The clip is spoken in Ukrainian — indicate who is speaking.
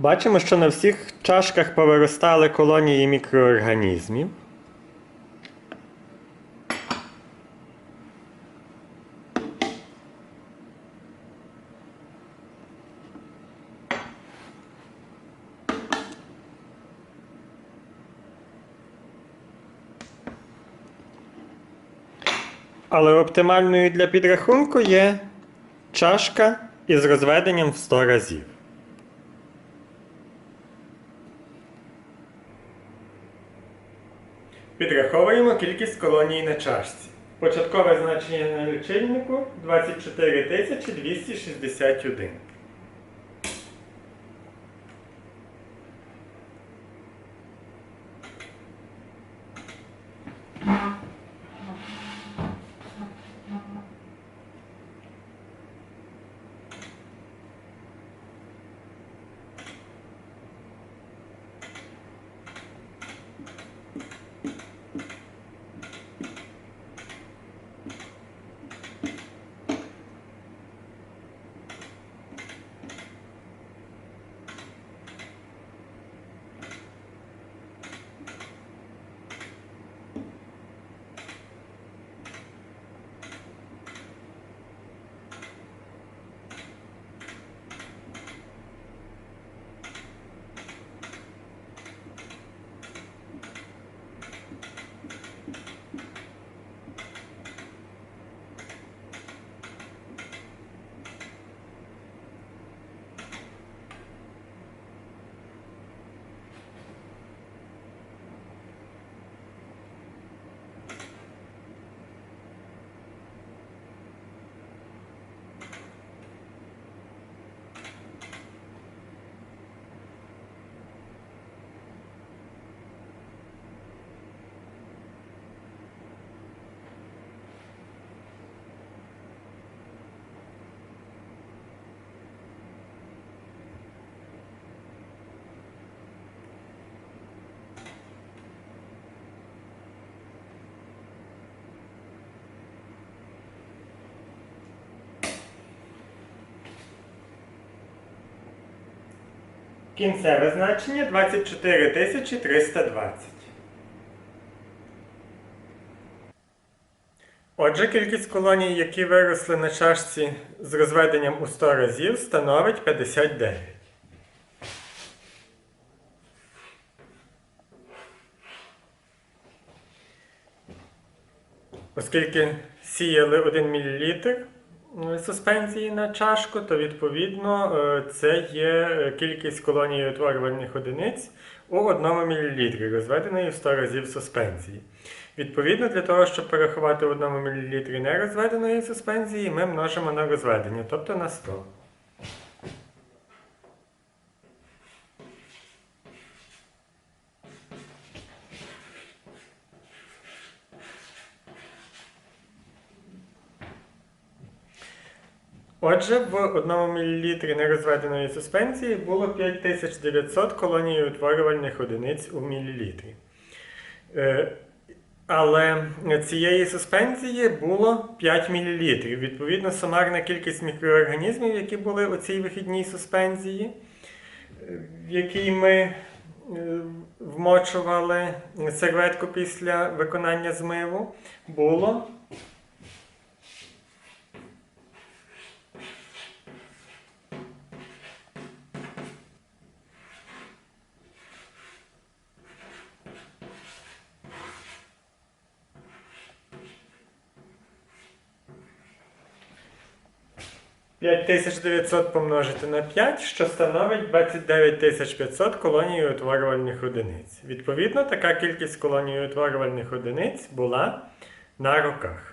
Speaker 1: Бачимо, що на всіх чашках повиростали колонії мікроорганізмів. Але оптимальною для підрахунку є чашка із розведенням в 100 разів. Підраховуємо кількість колоній на чашці. Початкове значення на лічильнику 24 261. Кінцеве значення 24 320. Отже, кількість колоній, які виросли на чашці з розведенням у 100 разів, становить 59. Оскільки сіяли 1 мл суспензії на чашку, то відповідно е, це є е, кількість колоній утворювальних одиниць у 1 мл, розведеної в 100 разів суспензії. Відповідно, для того, щоб перерахувати в 1 мл нерозведеної суспензії, ми множимо на розведення, тобто на 100. Отже, в 1 мл нерозведеної суспензії було 5900 колоній утворювальних одиниць у мілілітрі. Е, Але цієї суспензії було 5 мл. Відповідно, сумарна кількість мікроорганізмів, які були у цій вихідній суспензії, в якій ми е, вмочували серветку після виконання змиву, було 5900 помножити на 5, що становить 29500 колоній утворювальних одиниць. Відповідно, така кількість колоній утворювальних одиниць була на роках.